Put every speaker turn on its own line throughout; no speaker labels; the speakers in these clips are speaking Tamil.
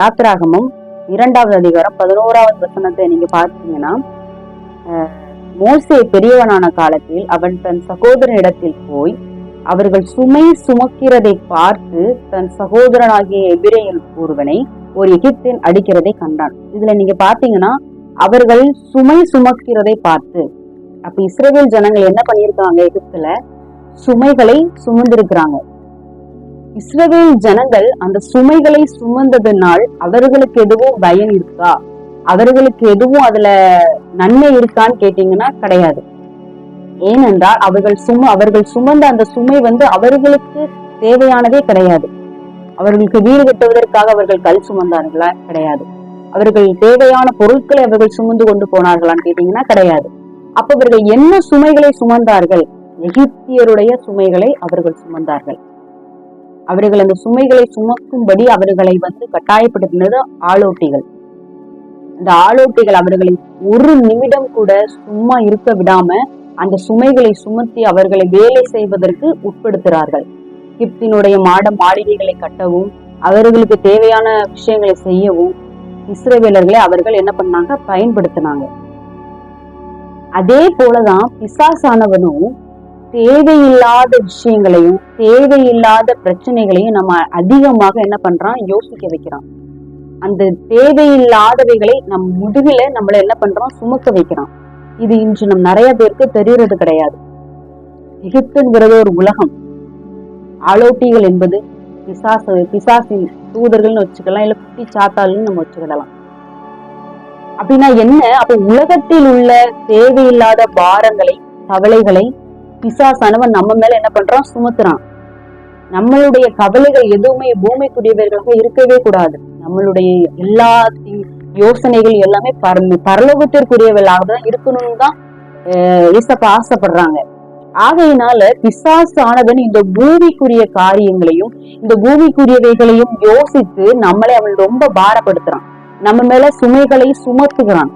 யாத்திராகமும் இரண்டாவது அதிகாரம் பதினோராவது வசனத்தை நீங்க பார்த்தீங்கன்னா அஹ், மோசே பெரியவனான காலத்தில் அவன் தன் சகோதரனிடத்தில் போய் அவர்கள் சுமை சுமக்கிறதை பார்த்து தன் சகோதரனாகிய எபிரேயன் ஒருவனை ஒரு எகிப்தின் அடிக்கிறதை கண்டான். இதுல நீங்க பாத்தீங்கன்னா அவர்கள் சுமை சுமக்கிறதை பார்த்து அப்ப இஸ்ரேல் ஜனங்கள் என்ன பண்ணியிருக்காங்க எகிப்துல? சுமைகளை சுமந்திருக்கிறாங்க. இஸ்ரவேல் ஜனங்கள் அந்த சுமைகளை சுமந்ததினால் அவர்களுக்கு எதுவும் பயன் இருக்கா? அவர்களுக்கு எதுவும் அதுல நன்மை இருக்கான்னு கேட்டீங்கன்னா கிடையாது. ஏனென்றால் அவர்கள் சும அவர்கள் சுமந்த அந்த சுமை வந்து அவர்களுக்கு தேவையானதே கிடையாது. அவர்களுக்கு வீடு கட்டுவதற்காக அவர்கள் கல் சுமந்தார்களா? கிடையாது. அவர்கள் தேவையான பொருட்களை அவர்கள் சுமந்து கொண்டு போனார்களான்னு கேட்டீங்கன்னா கிடையாது. அப்ப அவர்கள் என்ன சுமைகளை சுமந்தார்கள்? எகிப்தியருடைய சுமைகளை அவர்கள் சுமந்தார்கள். அவர்கள் அந்த சுமைகளை சுமக்கும்படி அவர்களை வந்து கட்டாயப்படுத்தினது ஆளோட்டிகள் அந்த ஆளோட்டிகள் அவர்களை ஒரு நிமிடம் கூட சும்மா இருக்க விடாம அந்த சுமைகளை சுமத்தி அவர்களை வேலை செய்வதற்கு உட்படுத்துகிறார்கள். கிப்தினுடைய மாட மாளிகைகளை கட்டவும் அவர்களுக்கு தேவையான விஷயங்களை செய்யவும் இஸ்ரேவேலர்களை அவர்கள் என்ன பண்ணாங்க? பயன்படுத்தினாங்க. அதே போலதான் பிசாசானவனும் தேவையில்லாத விஷயங்களையும் தேவையில்லாத பிரச்சனைகளையும் நம்ம அதிகமாக என்ன பண்றோம்? யோசிக்க வைக்கிறான் அந்த தேவையில்லாதவைகளை நம் முதுகில நம்மள என்ன பண்றோம்? சுமக்க வைக்கிறான் இது இன்று நம் நிறைய பேருக்கு தெரியறது கிடையாது. எகிப்துங்கிறது ஒரு உலகம். ஆலோட்டிகள் என்பது பிசாச பிசாசின் தூதர்கள்னு வச்சுக்கலாம் இல்ல குட்டி சாத்தாள்னு நம்ம வச்சுக்கிடலாம் அப்படின்னா என்ன? அப்ப உலகத்தில் உள்ள தேவையில்லாத பாரங்களை கவலைகளை பிசாசானவன் நம்ம மேல என்ன பண்றான்? சுமத்துறான். நம்மளுடைய கவலைகள் எதுவுமே பூமிக்குரியவர்களாக இருக்கவே கூடாது. நம்மளுடைய எல்லா யோசனைகள் எல்லாமே பர பரலோகத்திற்குரியவர்களாக தான் இருக்கணும்னு தான் ஈசப்ப ஆசைப்படுறாங்க. ஆகையினால பிசாசு ஆனவன் இந்த பூமிக்குரிய காரியங்களையும் இந்த பூமிக்குரியவைகளையும் யோசித்து நம்மளை அவன் ரொம்ப பாரப்படுத்துறான். நம்ம மேல சுமைகளை சுமத்துகிறான்.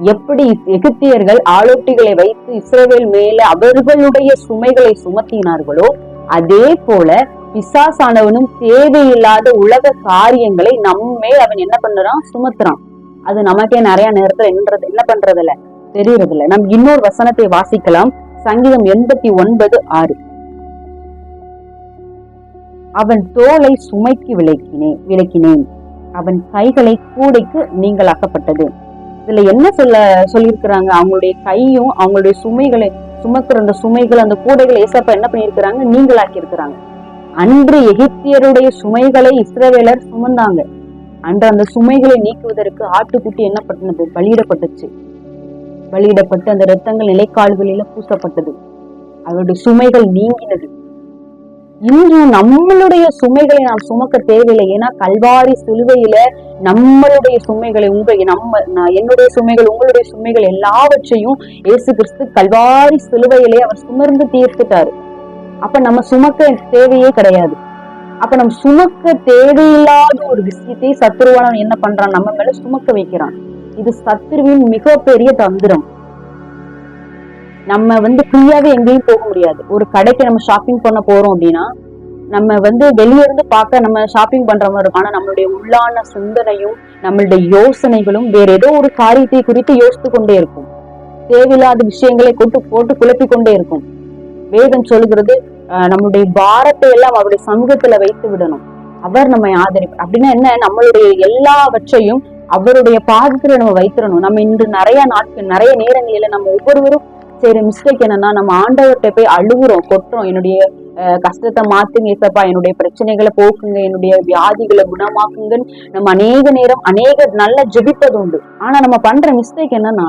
எப்படி எகிப்தியர்கள் ஆலோட்டிகளை வைத்து இஸ்ரேவேல் மேல அவர்களுடைய சுமைகளை சுமத்தினார்களோ அதே போல பிசாசானவனும் தேவையில்லாத உலக காரியங்களை நம்மேல் அவன் என்ன பண்ணுறான் சுமத்துறான். அது நமக்கே நிறைய நேரத்துல என்னறது என்ன பண்றது இல்ல தெரியறது இல்ல நம் இன்னொரு வசனத்தை வாசிக்கலாம். சங்கீதம் எண்பத்தி ஒன்பது ஆறு. அவன் தோலை சுமைக்கு விளக்கினேன் விளக்கினேன் அவன் கைகளை கூடைக்கு நீங்களாக்கப்பட்டது. இதுல என்ன சொல்ல சொல்லியிருக்கிறாங்க? அவங்களுடைய கையும் அவங்களுடைய சுமைகளை சுமக்கிற அந்த சுமைகள் அந்த கூடைகளை ஏசப்பா என்ன பண்ணியிருக்கிறாங்க? நீங்களாக்கி இருக்கிறாங்க அன்று எகிப்தியருடைய சுமைகளை இஸ்ரவேலர் சுமந்தாங்க. அன்று அந்த சுமைகளை நீக்குவதற்கு ஆட்டுக்குட்டி என்ன பண்ணது பலியிடப்பட்டுச்சு. பலியிடப்பட்டு அந்த இரத்தங்கள் நிலைக்கால்களில பூசப்பட்டது. அவருடைய சுமைகள் நீங்கினது. இன்று நம்மளுடைய சுமைகளை நாம் சுமக்க தேவையில்லை. ஏன்னா கல்வாரி சிலுவையில நம்மளுடைய சுமைகளை உங்க நம்ம நான் என்னுடைய சுமைகள் உங்களுடைய சுமைகள் எல்லாவற்றையும் இயேசு கிறிஸ்து கல்வாரி சிலுவையிலே அவர் சுமர்ந்து தீர்த்துட்டாரு. அப்ப நம்ம சுமக்க தேவையே கிடையாது. அப்ப நம்ம சுமக்க தேவையில்லாத ஒரு விஷயத்தை சத்துருவானவன் என்ன பண்றான்? நம்ம மேல சுமக்க வைக்கிறான். இது சத்துருவின் மிகப்பெரிய தந்திரம். நம்ம வந்து ஃப்ரீயாவே எங்கேயும் போக முடியாது. ஒரு கடைக்கு நம்ம ஷாப்பிங் பண்ண போறோம் அப்படின்னா நம்ம வந்து வெளிய இருந்து பார்க்க நம்ம ஷாப்பிங் பண்ற மாதிரி இருக்கும். ஆனா நம்மளுடைய உள்ளான சிந்தனையும் நம்மளுடைய யோசனைகளும் வேற ஏதோ ஒரு காரியத்தை குறித்து யோசித்து கொண்டே இருக்கும். தேவையில்லாத விஷயங்களை கொண்டு போட்டு குழப்பிக் கொண்டே இருக்கும். வேதம் சொல்கிறது நம்மளுடைய பாரத்தை எல்லாம் அவருடைய சமூகத்துல வைத்து விடணும். அவர் நம்மை ஆதரிப்பார் அப்படின்னா என்ன? நம்மளுடைய எல்லாவற்றையும் அவருடைய பாதத்துல நம்ம வைத்திடணும். நம்ம இன்று நிறைய நாட்கள் நிறைய நேரங்களில நம்ம ஒவ்வொருவரும் சரி மிஸ்டேக் என்னன்னா நம்ம ஆண்டவர்கிட்ட போய் அழுகுறோம் கொட்டுறோம். என்னுடைய கஷ்டத்தை மாத்துங்க ஏசப்பா. என்னுடைய பிரச்சனைகளை போக்குங்க என்னுடைய வியாதிகளை குணமாக்குங்கன்னு நம்ம அநேக நேரம் அநேக நல்லா ஜெபிப்பது உண்டு. ஆனா நம்ம பண்ற மிஸ்டேக் என்னன்னா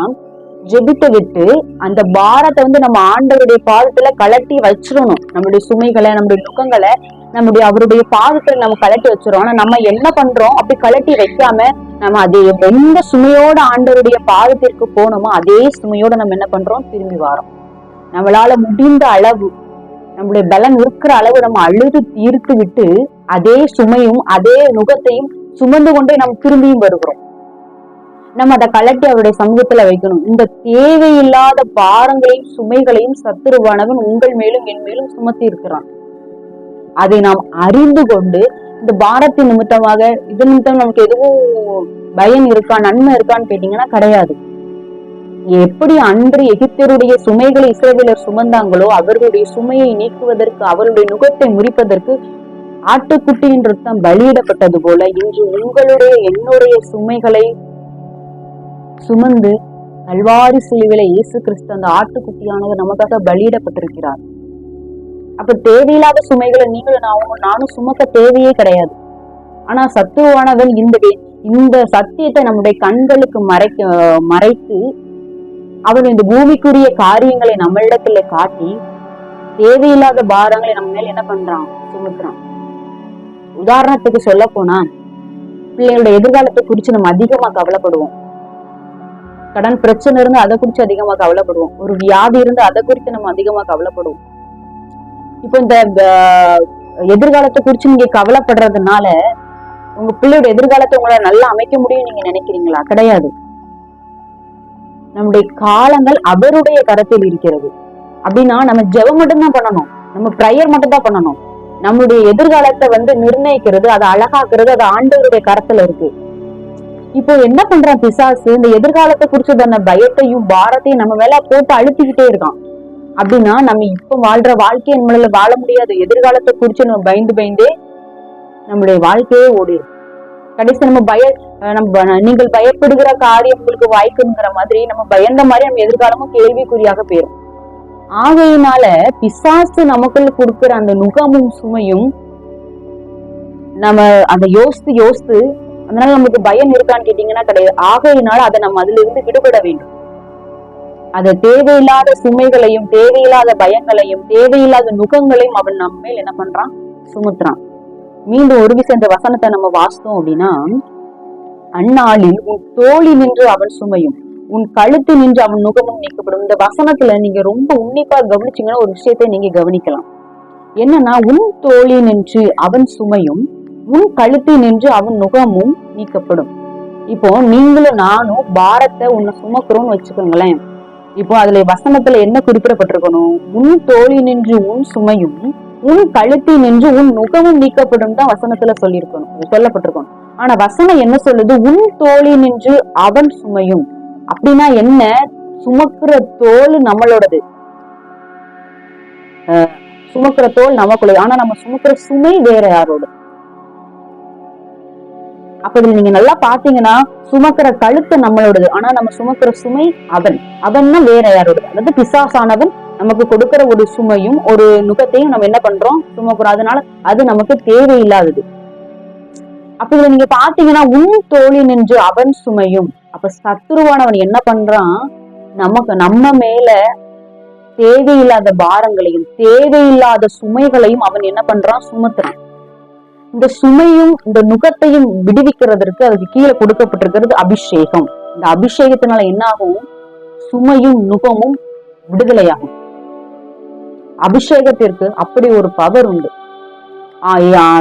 ஜெபித்து விட்டு அந்த பாரத்தை வந்து நம்ம ஆண்டவருடைய பாதத்துல கலட்டி வச்சிடணும். நம்மளுடைய சுமைகளை நம்மளுடைய துக்கங்களை நம்முடைய அவருடைய பாதத்துல நம்ம கலட்டி வச்சிரும் ஆனா நம்ம என்ன பண்றோம்? அப்படி கலட்டி வைக்காம நம்ம அதே எந்த சுமையோட ஆண்டவருடைய பாதத்திற்கு போனோமோ அதே சுமையோட நம்ம என்ன பண்றோம்? திரும்பி வரோம். நம்மளால முடிந்த அளவு நம்முடைய பலன் இருக்கிற அளவு நம்ம அழுது தீர்த்து விட்டு அதே சுமையும் அதே நுகத்தையும் சுமந்து கொண்டே நம்ம திரும்பியும் வருகிறோம். நம்ம அதை கலட்டி அவருடைய சமூகத்துல வைக்கணும். இந்த தேவையில்லாத பாரங்களையும் சுமைகளையும் சத்துருவானவன் உங்கள் மேலும் என் மேலும் சுமத்தி இருக்கிறான். அதை நாம் அறிந்து கொண்டு இந்த பாரத்தின் நிமித்தமாக இது நிமித்தம் நமக்கு எதுவும் பயன் இருக்கா நன்மை இருக்கான்னு கேட்டீங்கன்னா கிடையாது. எப்படி அன்று எகிப்தருடைய சுமைகளை இசைவிலர் சுமந்தாங்களோ அவர்களுடைய சுமையை நீக்குவதற்கு அவருடைய நுகத்தை முறிப்பதற்கு ஆட்டுக்குட்டியின் ரத்தம் பலியிடப்பட்டது போல இன்று உங்களுடைய என்னுடைய சுமைகளை சுமந்து கல்வாரி சிலுவில இயேசு கிறிஸ்து அந்த ஆட்டுக்குட்டியானவர் நமக்காக பலியிடப்பட்டிருக்கிறார். அப்ப தேவையில்லாத சுமைகளை நீங்களும் நான் நானும் சுமக்க தேவையே கிடையாது. ஆனா சத்துருவானவன் இந்த இந்த சத்தியத்தை நம்முடைய கண்களுக்கு மறைக்க மறைத்து அவன் இந்த பூமிக்குரிய காரியங்களை நம்மளிடத்துல காட்டி தேவையில்லாத பாரங்களை நம்ம மேல என்ன பண்றான்? சுமத்துறான் உதாரணத்துக்கு சொல்ல போனா பிள்ளைகளோட எதிர்காலத்தை குறிச்சு நம்ம அதிகமா கவலைப்படுவோம். கடன் பிரச்சனை இருந்து அதை குறித்து அதிகமா கவலைப்படுவோம். ஒரு வியாதி இருந்து அதை குறித்து நம்ம அதிகமா கவலைப்படுவோம். இப்போ இந்த எதிர்காலத்தை குறித்து நீங்க கவலைப்படுறதுனால உங்க பிள்ளையோட எதிர்காலத்தை உங்களால நல்லா அமைக்க முடியும் நீங்க நினைக்கிறீங்களா? கிடையாது. நம்முடைய காலங்கள் அவருடைய கரத்தில் இருக்கிறது. அப்படின்னா நம்ம ஜெபம் மட்டும்தான் பண்ணணும். நம்ம ப்ரையர் மட்டும் தான் பண்ணணும். நம்முடைய எதிர்காலத்தை வந்து நிர்ணயிக்கிறது அதை அழகாக்குறது அது ஆண்டவருடைய கரத்துல இருக்கு. இப்போ என்ன பண்றான் பிசாசு? இந்த எதிர்காலத்தை குறிச்சதான பயத்தையும் பாரத்தையும் நம்ம மேல போட்டு அழுத்திக்கிட்டே இருக்கான். அப்படின்னா நம்ம இப்ப வாழ்ற வாழ்க்கையை நம்மளால வாழ முடியாது எதிர்காலத்தை குறிச்சு நம்ம பயந்து பயந்தே நம்மளுடைய வாழ்க்கையே ஓடிடும் கடைசி நம்ம பய நம்ம நீங்கள் பயப்படுகிற காரியம் உங்களுக்கு வாய்க்குங்கிற மாதிரி நம்ம பயந்த மாதிரி நம்ம எதிர்காலமும் கேள்விக்குறியாக போயிரும். ஆகையினால பிசாசு நமக்குள்ள கொடுக்கிற அந்த நுகமும் சுமையும் நம்ம அதை யோசித்து யோசித்து அதனால நமக்கு பயம் இருக்கான்னு கேட்டீங்கன்னா கிடையாது. ஆகையினால அதை நம்ம அதுல இருந்து விடுபட வேண்டும். அதை தேவையில்லாத சுமைகளையும் தேவையில்லாத பயங்களையும் தேவையில்லாத நுகங்களையும் அவன் நம்ம மேல் என்ன பண்றான்? சுமத்துறான். மீண்டும் ஒரு சென்ற வசனத்தை நம்ம வாசித்தோம் அப்படின்னா அந்நாளில் உன் தோழி நின்று அவன் சுமையும் உன் கழுத்து நின்று அவன் நுகமும் நீக்கப்படும். இந்த வசனத்துல நீங்க ரொம்ப உன்னிப்பா கவனிச்சீங்கன்னா ஒரு விஷயத்தை நீங்க கவனிக்கலாம். என்னன்னா உன் தோழி நின்று அவன் சுமையும் உன் கழுத்தில் நின்று அவன் நுகமும் நீக்கப்படும். இப்போ நீங்களும் நானும் பாரத்தை உன்னை சுமக்கிறோம்னு வச்சுக்கோங்களேன். இப்போ அதுல வசனத்துல என்ன குறிப்பிடப்பட்டிருக்கணும்? உன் தோழி நின்று உன் சுமையும் உன் கழுத்தி நின்று உன் நுகமும் நீக்கப்படும் தான் வசனத்துல சொல்லியிருக்கணும். சொல்லப்பட்டிருக்கணும். ஆனா வசனம் என்ன சொல்லுது? உன் தோழி நின்று அவன் சுமையும். அப்படின்னா என்ன? சுமக்கிற தோல் நம்மளோடது. அஹ் சுமக்கிற தோல் நமக்குள்ளது. ஆனா நம்ம சுமக்கிற சுமை வேற யாரோட அப்ப இதுல நீங்க நல்லா பாத்தீங்கன்னா சுமக்கிற கழுத்து நம்மளோடது. ஆனா நம்ம சுமக்கிற சுமை அவன். அவன்னா வேற யாரோடது அதாவது பிசாசானவன் நமக்கு கொடுக்கிற ஒரு சுமையும் ஒரு நுகத்தையும் நம்ம என்ன பண்றோம்? சுமக்கிறோம். அதனால அது நமக்கு தேவையில்லாதது. அப்ப இதுல நீங்க பாத்தீங்கன்னா உன் தோழி நின்று அவன் சுமையும். அப்ப சத்துருவானவன் என்ன பண்றான்? நமக்கு நம்ம மேல தேவையில்லாத பாரங்களையும் தேவையில்லாத சுமைகளையும் அவன் என்ன பண்றான்? சுமத்துறான். இந்த சுமையும் இந்த நுகத்தையும் விடுவிக்கிறதற்கு அதுக்கு கீழே கொடுக்கப்பட்டிருக்கிறது அபிஷேகம். இந்த அபிஷேகத்தினால என்ன ஆகும் சுமையும் நுகமும் விடுதலையாகும். அபிஷேகத்திற்கு அப்படி ஒரு பவர் உண்டு.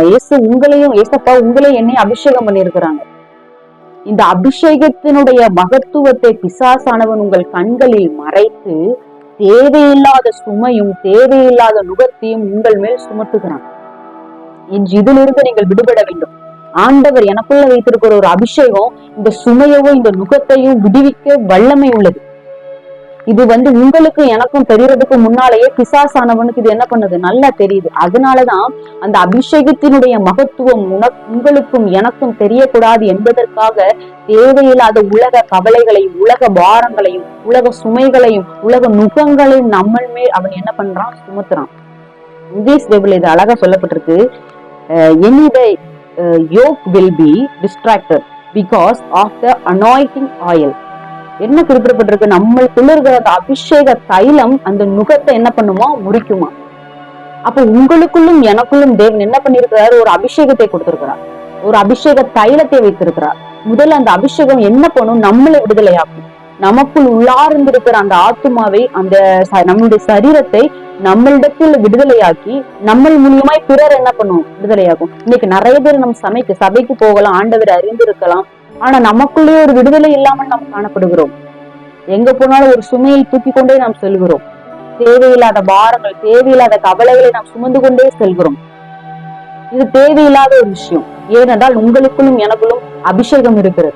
இயேசு உங்களையும் ஏசப்பா உங்களையும் என்னையும் அபிஷேகம் பண்ணியிருக்கிறாங்க. இந்த அபிஷேகத்தினுடைய மகத்துவத்தை பிசாசானவன் உங்கள் கண்களில் மறைத்து தேவையில்லாத சுமையும் தேவையில்லாத நுகத்தையும் உங்கள் மேல் சுமத்துகிறான். இன்று இதிலிருந்து நீங்கள் விடுபட வேண்டும். ஆண்டவர் எனக்குள்ள வைத்திருக்கிற ஒரு அபிஷேகம் இந்த சுமையவோ இந்த நுகத்தையும் விடுவிக்க வல்லமை உள்ளது. இது வந்து உங்களுக்கு எனக்கும் தெரியறதுக்கு முன்னாலேயே பிசாசானவனுக்கு இது என்ன பண்ணுது? நல்லா தெரியுது. அதனாலதான் அந்த அபிஷேகத்தினுடைய மகத்துவம் உனக் உங்களுக்கும் எனக்கும் தெரியக்கூடாது என்பதற்காக தேவையில்லாத உலக கவலைகளையும் உலக பாரங்களையும் உலக சுமைகளையும் உலக நுகங்களையும் நம்மள் மேல் அவன் என்ன பண்றான்? சுமத்துறான். இங்கிலீஷ் பைபிள் இது அழகா சொல்லப்பட்டிருக்கு. Any the yoke will be distracted because of the anointing oil என்ன குறிப்பிடப்பட்டிருக்கு? நம்மளுக்குள்ள இருக்கிற அந்த அபிஷேக தைலம் அந்த நுகத்தை என்ன பண்ணுமா? முறிக்குமா? அப்ப உங்களுக்குள்ளும் எனக்குள்ளும் தேவன் என்ன பண்ணிருக்கிறாரு ஒரு அபிஷேகத்தை கொடுத்திருக்கிறார். ஒரு அபிஷேக தைலத்தை வைத்திருக்கிறார். முதல்ல அந்த அபிஷேகம் என்ன பண்ணும்? நம்மளை விடுதலையாக்கும். நமக்குள் உள்ளார்ந்திருக்கிற அந்த ஆத்மாவை அந்த நம்முடைய சரீரத்தை நம்மளிடத்தில் விடுதலையாக்கி நம்ம மூலியமாய் பிறர் என்ன பண்ணும்? விடுதலையாகும். இன்னைக்கு நிறைய பேர் நம்ம சமைக்கு சபைக்கு போகலாம் ஆண்டவர் அறிந்திருக்கலாம். ஆனா நமக்குள்ளேயே ஒரு விடுதலை இல்லாமல் நாம் காணப்படுகிறோம். எங்க போனாலும் ஒரு சுமையை தூக்கி கொண்டே நாம் செல்கிறோம். தேவையில்லாத பாரங்கள் தேவையில்லாத கவலைகளை நாம் சுமந்து கொண்டே செல்கிறோம். இது தேவையில்லாத ஒரு விஷயம். ஏனென்றால் உங்களுக்குள்ளும் எனக்குள்ளும் அபிஷேகம் இருக்கிறது.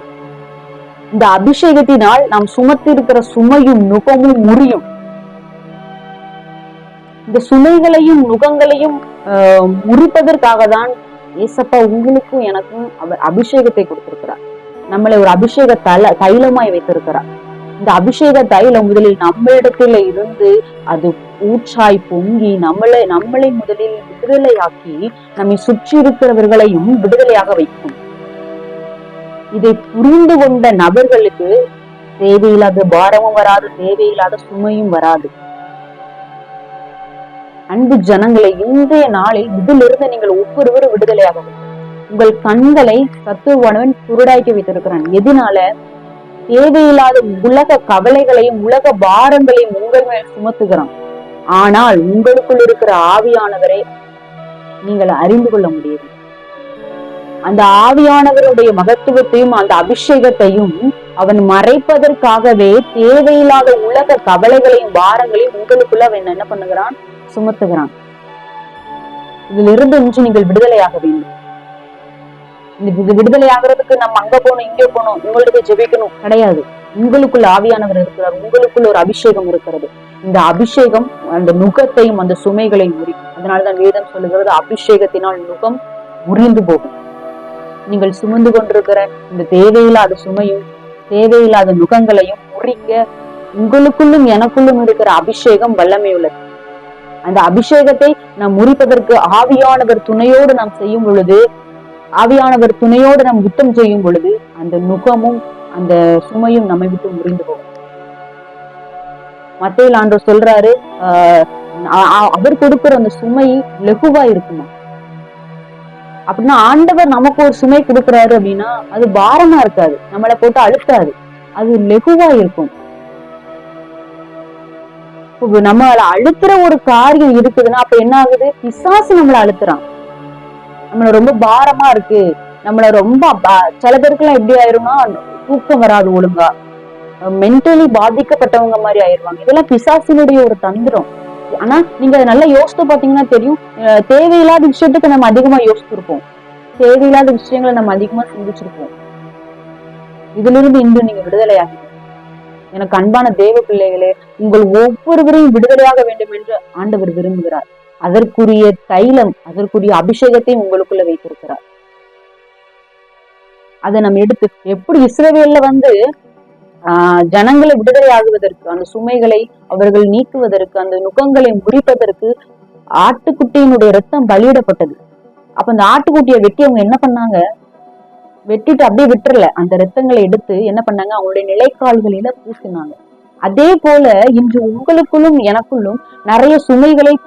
இந்த அபிஷேகத்தினால் நாம் சுமத்தி இருக்கிற சுமையும் நுகமும் முறியும். இந்த சுமைகளையும் நுகங்களையும் ஆஹ், முறிப்பதற்காக தான் ஏசப்பா உங்களுக்கும் எனக்கும் அவர் அபிஷேகத்தை கொடுத்திருக்கிறார். நம்மளை ஒரு அபிஷேக தல தைலமாய் வைத்திருக்கிறார். இந்த அபிஷேக தைலம் முதலில் நம்மளிடத்துல இருந்து அது ஊற்றாய் பொங்கி நம்மளை நம்மளை முதலில் விடுதலையாக்கி நம்மை சுற்றி இருக்கிறவர்களையும் விடுதலையாக வைக்கும். இதை புரிந்து கொண்ட நபர்களுக்கு தேவையில்லாத பாரமும் வராது தேவையில்லாத சுமையும் வராது. அன்பு ஜனங்களை இன்றைய நாளில் இதிலிருந்து நீங்கள் ஒவ்வொருவரும் விடுதலையாகவும் உங்கள் கண்களை சத்துவானவன் குருடாக்கி வைத்திருக்கிறான். எதனால? தேவையில்லாத உலக கவலைகளையும் உலக பாரங்களையும் உங்கள் மேல் சுமத்துகிறான். ஆனால் உங்களுக்குள் இருக்கிற ஆவியானவரை நீங்கள் அறிந்து கொள்ள முடியும் அந்த ஆவியானவருடைய மகத்துவத்தையும் அந்த அபிஷேகத்தையும் அவன் மறைப்பதற்காகவே தேவையில்லாத உலக கவலைகளையும் பாரங்களையும் உங்களுக்குள்ள அவன் என்ன பண்ணுகிறான்? சுமத்துகிறான். இதிலிருந்து இன்று நீங்கள் விடுதலையாக வேண்டும். இந்த இது விடுதலை ஆகிறதுக்கு நம்ம அங்க போகணும் இங்க போகணும் உங்களுக்கு ஜெபிக்கணும் கிடையாது. உங்களுக்குள்ள ஆவியானவர் இருக்கிறார் உங்களுக்குள்ள ஒரு அபிஷேகம் இருக்கிறது. இந்த அபிஷேகம் அந்த நுகத்தையும் அந்த சுமைகளையும் முறிக்கும். அதனாலதான் வேதம் சொல்லுகிறது அபிஷேகத்தினால் நுகம் முறிந்து போகும். நீங்கள் சுமந்து கொண்டிருக்கிற இந்த தேவையில்லாத சுமையும் தேவையில்லாத நுகங்களையும் முறிக்க உங்களுக்குள்ளும் எனக்குள்ளும் இருக்கிற அபிஷேகம் வல்லமை உள்ளது. அந்த அபிஷேகத்தை நாம் முறிப்பதற்கு ஆவியானவர் துணையோடு நாம் செய்யும் பொழுது ஆவியானவர் துணையோடு நாம் யுத்தம் செய்யும் பொழுது அந்த நுகமும் அந்த சுமையும் நம்மை விட்டு முறிந்து போகும். மத்தையில் ஆண்டவர் சொல்றாரு ஆஹ் அவர் கொடுக்கிற அந்த சுமை லெகுவா இருக்குமா? அப்படின்னா ஆண்டவர் நமக்கு ஒரு சுமை கொடுக்கிறாரு அப்படின்னா அது பாரமா இருக்காது. நம்மளை போட்டு அழுத்தாது. அது லெகுவா இருக்கும். இப்ப நம்மள அழுத்துற ஒரு காரியம் இருக்குதுன்னா அப்ப என்ன ஆகுது? பிசாசு நம்மள அழுத்துறான். நம்மள ரொம்ப பாரமா இருக்கு. நம்மள ரொம்ப சில சில பேருக்குலாம் எப்படி ஆயிரும்னா தூக்கம் வராது ஒழுங்கா. மென்டலி பாதிக்கப்பட்டவங்க மாதிரி ஆயிருவாங்க. இதெல்லாம் பிசாசினுடைய ஒரு தந்திரம். ஆனா நீங்க அதை நல்லா யோசித்து பாத்தீங்கன்னா தெரியும். தேவையில்லாத விஷயத்துக்கு நம்ம அதிகமா யோசிச்சிருப்போம் தேவையில்லாத விஷயங்களை நம்ம அதிகமா சிந்திச்சிருப்போம். இதுல இருந்து இன்று நீங்க விடுதலையாகி எனக்கு அன்பான தேவ பிள்ளைகளே உங்கள் ஒவ்வொருவரையும் விடுதலையாக வேண்டும் என்று ஆண்டவர் விரும்புகிறார். அதற்குரிய தைலம் அதற்குரிய அபிஷேகத்தை உங்களுக்குள்ள வைத்திருக்கிறார். அதை நம்ம எடுத்து எப்படி இஸ்ரவேல்ல வந்து ஆஹ் ஜனங்களை விடுதலை ஆகுவதற்கு அந்த சுமைகளை அவர்கள் நீக்குவதற்கு அந்த நுகங்களை முறிப்பதற்கு ஆட்டுக்குட்டியினுடைய ரத்தம் பலியிடப்பட்டது. அப்ப அந்த ஆட்டுக்குட்டியை வெட்டி அவங்க என்ன பண்ணாங்க? வெட்டிட்டு அப்படியே விட்டுறல. அந்த ரத்தங்களை எடுத்து என்ன பண்ணாங்க? அவங்களுடைய நிலைக்கால்களில பூசினாங்க. அதே போல இன்று உங்களுக்குள்ளும் எனக்குள்ளும் நிறைய சுமைகளை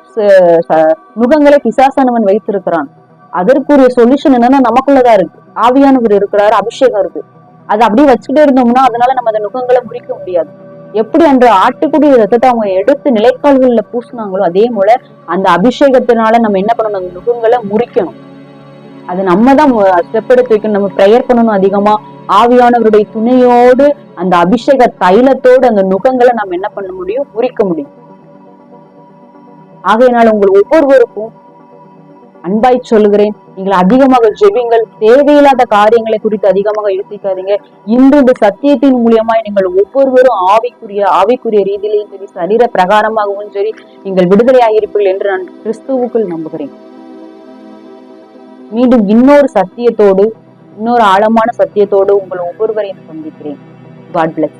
நுகங்களை பிசாசானவன் வைத்திருக்கிறான். அதற்குரிய சொல்யூஷன் என்னன்னா நமக்குள்ளதான் இருக்கு. ஆவியானவர் இருக்கிறாரு அபிஷேகம் இருக்கு. அதை அப்படியே வச்சுக்கிட்டே இருந்தோம்னா அதனால நம்ம அந்த நுகங்களை முறிக்க முடியாது. எப்படி அன்று ஆட்டுக்குடி ரத்தத்தை அவங்க எடுத்து நிலைக்கால்களில் பூசினாங்களோ அதே போல அந்த அபிஷேகத்தினால நம்ம என்ன பண்ணணும்? அந்த நுகங்களை முறிக்கணும். அது நம்ம தான் ஸ்டெப் எடுத்து வைக்கணும். நம்ம ப்ரேயர் பண்ணணும் அதிகமா. ஆவியானவருடைய துணையோடு அந்த அபிஷேக தைலத்தோடு அந்த நுகங்களை நம்ம என்ன பண்ண முடியும்? முறிக்க முடியும். ஆகையினால் உங்கள் ஒவ்வொருவருக்கும் அன்பாய் சொல்லுகிறேன். நீங்கள் அதிகமாக ஜெபிங்கள். தேவையில்லாத காரியங்களை குறித்து அதிகமாக யோசிக்காதீங்க. இன்று இந்த சத்தியத்தின் மூலியமாய் நீங்கள் ஒவ்வொருவரும் ஆவிக்குரிய ஆவிக்குரிய ரீதியிலையும் சரி சரீர பிரகாரமாகவும் சரி நீங்கள் விடுதலையாகியிருப்பீர்கள் என்று நான் கிறிஸ்துவுக்குள் நம்புகிறேன். மீண்டும் இன்னொரு சத்தியத்தோடு இன்னொரு ஆழமான சத்தியத்தோடு உங்கள் ஒவ்வொருவரையும் சந்திக்கிறேன். God plus